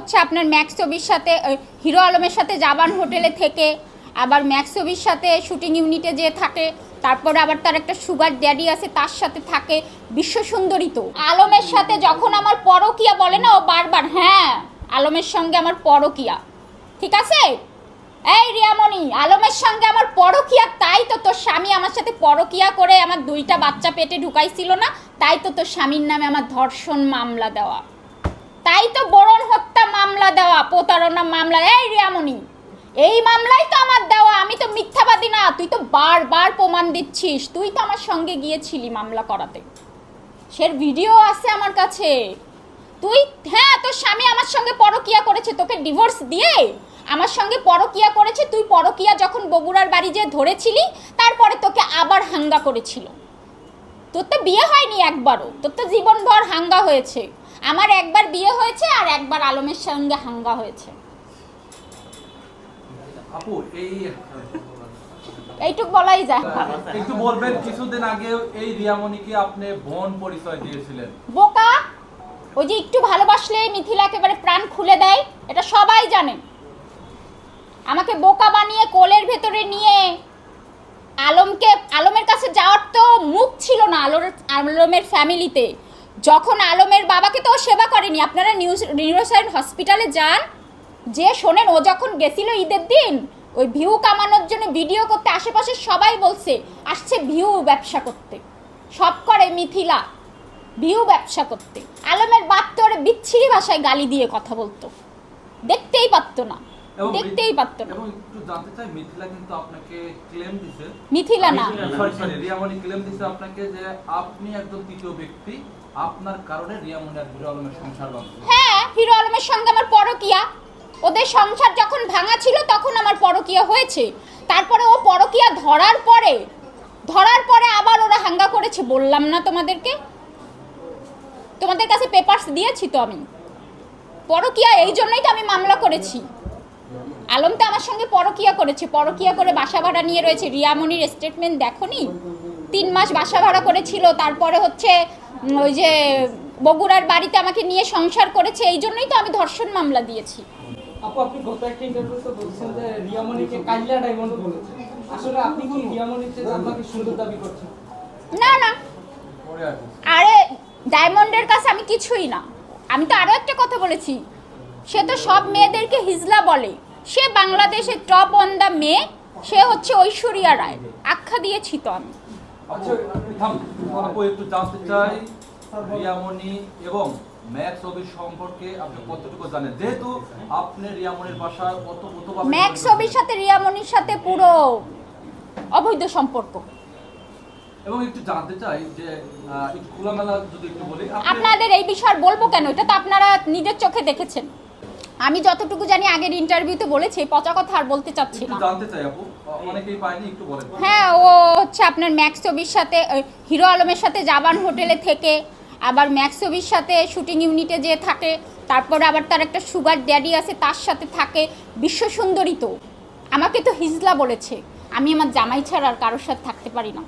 হচ্ছে আপনার ম্যাক্স ছবির সাথে হিরো আলমের সাথে জাবান হোটেলে থেকে, আবার ম্যাক্স ছবির সাথে শুটিং ইউনিটে যে থাকে, তারপরে আবার তার একটা সুগার ড্যাডি আছে, তার সাথে থাকে বিশ্ব সুন্দরী তো। আলমের সাথে যখন আমার পরকিয়া বলে না, ও বারবার হ্যাঁ আলমের সঙ্গে আমার পরকিয়া। ঠিক আছে? এই রিয়ামণি, আলমের সঙ্গে আমার পরকিয়া, তাই তো তোর স্বামী আমার সাথে পরকিয়া করে আমার দুইটা বাচ্চা পেটে ঢুকাইছিল না, তাই তো তোর স্বামীর নামে আমার ধর্ষণ মামলা দেওয়া। তাই তো বরণ হত্যা মামলা দেওয়া, প্রতারণা মামলা। এই রিয়ামণি, এই মামলাই তো আমার দেওয়া। আমি তো মিথ্যাবাদী না, তুই তো বারবার প্রমাণ দিচ্ছিস। তুই তো আমার সঙ্গে গিয়েছিলি মামলা করাতে। সের ভিডিও আছে আমার কাছে। তুই হ্যাঁ তোর স্বামী আমার সঙ্গে পরকিয়া করেছে, তোকে ডিভোর্স দিয়ে আমার সঙ্গে পরকিয়া করেছে। তুই পরকিয়া যখন বগুড়ার বাড়ি যে ধরেছিলি, তারপরে তোকে আবার হাঙ্গা করেছিল। তোর তো বিয়ে হয়নি একবারও, তোর তো জীবনভর হাঙ্গা হয়েছে। আমার একবার বিয়ে হয়েছে আর একবার আলমের সঙ্গে হাঙ্গা হয়েছে। আপু এই এইটুক বলাই যায়। একটু বলবেন কিছুদিন আগে এই রিয়ামণিকে আপনি বোন পরিচয় দিয়েছিলেন। বোকা! ওই যে একটু ভালোবাসলে মিথিলা একেবারে প্রাণ খুলে দেয় এটা সবাই জানে। আমাকে বোকা বানিয়ে কোলের ভেতরে নিয়ে আলমকে আলমের কাছে যাওয়ার তো মুখ ছিল না আলোর আলমের ফ্যামিলিতে যখন আলমের বাবাকে তো সেবা করেনি, আপনারা নিউজ নিউরোসাইন হসপিটালে যান, যে শোনেন, ও যখন গেছিল ঈদের দিন, ওই ভিউ কামানোর জন্য ভিডিও করতে আশেপাশে সবাই বলছে, আসছে ভিউ ব্যবসা করতে। সব করে মিথিলা, ভিউ ব্যবসা করতে। আলমের বাপ তো ওরে বিচ্ছিরি ভাষায় গালি দিয়ে কথা বলতো। দেখতেই পারতো না। দেখতেই পারতো না। এবং একটু জানতে চাই মিথিলা কিন্তু আপনাকে ক্লেম দিছে। মিথিলা না। সরি সরি রিয়ামণি ক্লেম দিছে আপনাকে যে আপনি একজন তৃতীয় ব্যক্তি আপনার কারণে রিয়ামণি আর হিরো আলমের সংসার ভাঙছে হ্যাঁ হিরো আলমের সঙ্গে আমার পরকিয়া। ওদের সংসার যখন ভাঙা ছিল তখন আমার পরকিয়া হয়েছে। তারপরে ও পরকিয়া ধরার পরে ধরার পরে আবার ওরা হাঙ্গা করেছে বললাম না তোমাদেরকে? তোমাদের কাছে পেপারস দিয়েছি তো আমি। পরকিয়া এই জন্যই তো আমি মামলা করেছি। আলম তো আমার সঙ্গে পরকিয়া করেছে পরকিয়া করে বাসা ভাড়া নিয়ে রয়েছে। রিয়ামণির স্টেটমেন্ট দেখনি? তিন মাস বাসা ভাড়া করেছিল তারপরে হচ্ছে ওই যে বগুড়ার বাড়িতে আমাকে নিয়ে সংসার করেছে এই জন্যই তো আমি ধর্ষণ মামলা দিয়েছি। আপু আপনি গত একটা ইন্টারভিউতে বলছেন যে রিয়ামণিকে কাইলা ডায়মন্ড বলেছে। আসলে আপনি কি রিয়ামণির চেয়ে আপনাকে সুন্দর দাবি করছেন? না না। আরে ডায়মন্ডের কাছে আমি কিছুই না। আমি তো আরও একটা কথা বলেছি। সে তো সব মেয়েদেরকে হিজলা বলে। সে বাংলাদেশের টপ অন দ্য মেয়ে সে হচ্ছে ঐশ্বরিয়া রায়। আখ্যা দিয়েছি তো আমি। আপু একটু জানতে চাই রিয়ামণি এবং ম্যাক্স ছবির সম্পর্কে আপনি কতটুকু জানেন? যেহেতু আপনি রিয়ামণির বাসায় কত কতভাবে ম্যাক্স সাথে রিয়ামণির সাথে পুরো অবৈধ সম্পর্ক। এবং একটু জানতে চাই যে খোলামেলা যদি একটু বলি আপনাদের এই বিষয় বলব কেন? এটা তো আপনারা নিজের চোখে দেখেছেন। আমি যতটুকু জানি আগের ইন্টারভিউতে বলেছি পচা কথা আর বলতে চাচ্ছি না। জানতে চাই আপু অনেকেই পায়নি একটু বলেন। হ্যাঁ ও হচ্ছে আপনার ম্যাক্স ছবির সাথে হিরো আলমের সাথে জাবান হোটেলে থেকে আবার ম্যাক্স ছবির সাথে শুটিং ইউনিটে যে থাকে তারপরে আবার তার একটা সুগার ড্যাডি আছে তার সাথে থাকে বিশ্ব সুন্দরী তো। আমাকে তো হিজলা বলেছে আমি আমার জামাই ছাড়া আর কারোর সাথে থাকতে পারি না।